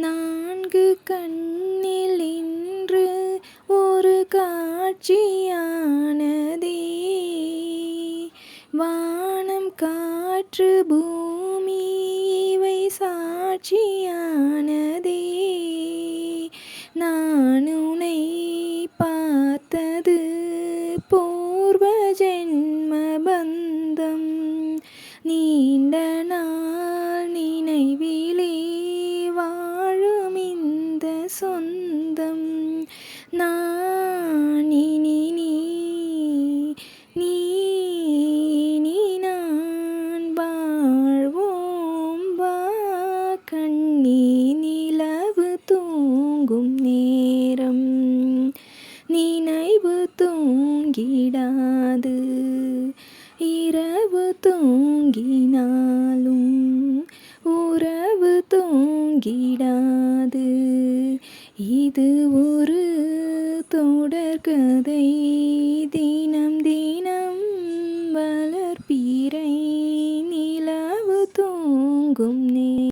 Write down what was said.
நான்கு கண்ணில் இன்று ஒரு காட்சியானதே. வானம் காற்று பூமி இவை சாட்சியானதே. நான் உனை பார்த்தது பூர்வ ஜென்ம பந்தம். நீண்ட நாள் நினைவிலே சொந்தம். நான் இனி நீ நீ நான் வாழ்வோம். வா கண்ணி நிலவு தூங்கும் நேரம். நினைவு தூங்கிடாது. இரவு தூங்கினாலும் உறவு தூங்கிடாது இது ஒரு தொடர்கதை தினம் தினம் வளர்ப்பீரை நிலவு தூங்கும்